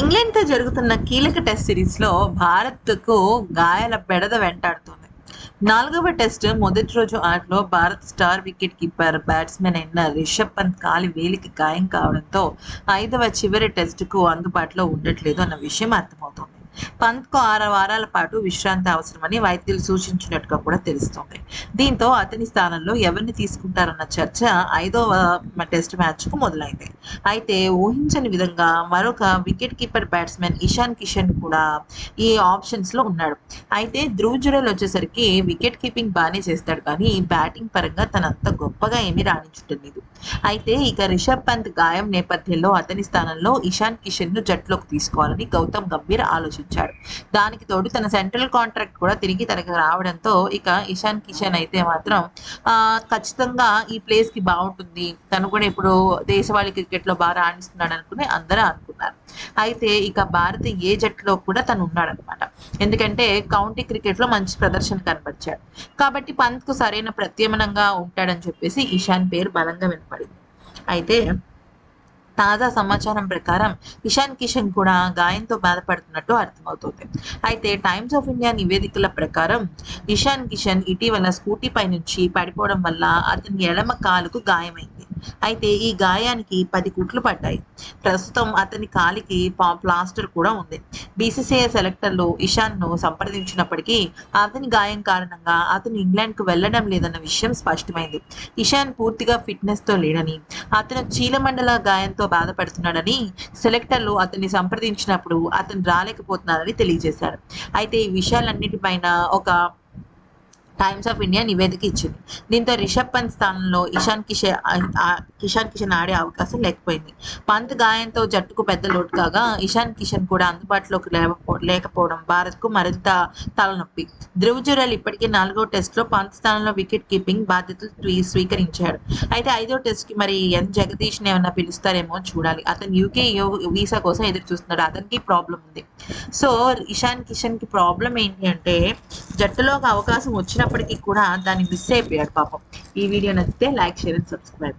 ఇంగ్లాండ్తో జరుగుతున్న కీలక టెస్ట్ సిరీస్లో భారత్కు గాయాల బెడద వెంటాడుతోంది. నాలుగవ టెస్ట్ మొదటి రోజు ఆటలో Bharat star wicket keeper batsman అయిన రిషబ్ పంత్ కాలి వేలికి గాయం కావడంతో ఐదవ చివరి టెస్టుకు అందుబాటులో ఉండట్లేదు అన్న విషయం అర్థమవుతోంది. పంత్కు ఆరు వారాల పాటు విశ్రాంతి అవసరమని వైద్యులు సూచించినట్టుగా కూడా తెలుస్తోంది. దీంతో అతని స్థానంలో ఎవరిని తీసుకుంటారన్న చర్చ ఐదవ టెస్ట్ మ్యాచ్కు మొదలైంది. అయితే ఊహించని విధంగా మరొక wicket keeper batsman Ishan Kishan కూడా ఈ ఆప్షన్స్లో ఉన్నాడు. అయితే ధ్రువ్ జుడేల్ వచ్చేసరికి వికెట్ కీపింగ్ బాగానే చేస్తాడు కానీ బ్యాటింగ్ పరంగా తనంత గొప్పగా ఏమీ రాణించట్లేదు అయితే ఇక రిషబ్ పంత్ గాయం నేపథ్యంలో అతని స్థానంలో ఇషాన్ కిషన్ను జట్టులోకి తీసుకోవాలని గౌతమ్ గంభీర్ ఆలోచించారు ఉంచాడు దానికి తోడు తన సెంట్రల్ కాంట్రాక్ట్ కూడా తిరిగి తనకు రావడంతో ఇక ఇషాన్ కిషన్ అయితే మాత్రం ఆ, ఖచ్చితంగా ఈ ప్లేస్కి బాగుంటుంది. తను కూడా ఇప్పుడు దేశవాళీ క్రికెట్లో బాగా రాణిస్తున్నాడు అనుకుని అందరూ అనుకున్నారు. అయితే ఇక భారత ఏ జట్టులో కూడా తను ఉన్నాడనమాట. ఎందుకంటే కౌంటీ క్రికెట్లో మంచి ప్రదర్శన కనబరిచాడు కాబట్టి పంత్కు సరైన ప్రత్యమనంగా ఉంటాడని చెప్పేసి ఇషాన్ పేరు బలంగా వినపడింది. అయితే తాజా సమాచారం ప్రకారం ఇషాన్ కిషన్ కూడా గాయంతో బాధపడుతున్నట్టు అర్థమవుతోంది. అయితే టైమ్స్ ఆఫ్ ఇండియా నివేదికల ప్రకారం ఇషాన్ కిషన్ ఇటీవల స్కూటీ పై నుంచి పడిపోవడం వల్ల అతని ఎడమ కాలుకు గాయమైంది. అయితే ఈ గాయానికి పది కుట్లు పడ్డాయి. ప్రస్తుతం అతని కాలికి ప్లాస్టర్ కూడా ఉంది. బీసీసీఐ సెలెక్టర్లు ఇషాన్ను సంప్రదించినప్పటికీ అతని గాయం కారణంగా అతను ఇంగ్లాండ్కు వెళ్ళడం లేదన్న విషయం స్పష్టమైంది. ఇషాన్ పూర్తిగా ఫిట్నెస్తో లేడని అతను చీలమండల గాయంతో బాధపడుతున్నాడని సెలెక్టర్లు అతన్ని సంప్రదించినప్పుడు అతను రాలేకపోతున్నారని తెలియజేశారు. అయితే ఈ విషయాలన్నిటిపైన ఒక టైమ్స్ ఆఫ్ ఇండియా నివేదిక ఇచ్చింది దీంతో రిషబ్ పంత్ స్థానంలో ఇషాన్ కిషన్ ఆ- కిషాన్ కిషన్ ఆడే అవకాశం లేకపోయింది. పంత్ గాయంతో జట్టుకు పెద్ద లోటు కాగా ఇషాన్ కిషన్ కూడా అందుబాటులోకి లేకపోవడం భారత్కు మరింత తలనొప్పి. ధ్రువ్ జురెల్ ఇప్పటికే నాలుగో టెస్ట్లో పంత్ స్థానంలో వికెట్ కీపింగ్ బాధ్యతలు స్వీకరించాడు. అయితే ఐదో టెస్ట్కి మరి ఎన్ జగదీష్ ఏమన్నా పిలుస్తారేమో చూడాలి. అతను యూకే వీసా కోసం ఎదురు చూస్తున్నాడు అతనికి ప్రాబ్లం ఉంది. సో ఇషాన్ కిషన్కి ప్రాబ్లం ఏంటి అంటే జట్టులోకి అవకాశం వచ్చినప్పటికీ కూడా దాన్ని మిస్ అయిపోయాడు పాపం. ఈ వీడియో నచ్చితే లైక్ షేర్ అండ్ సబ్స్క్రైబ్.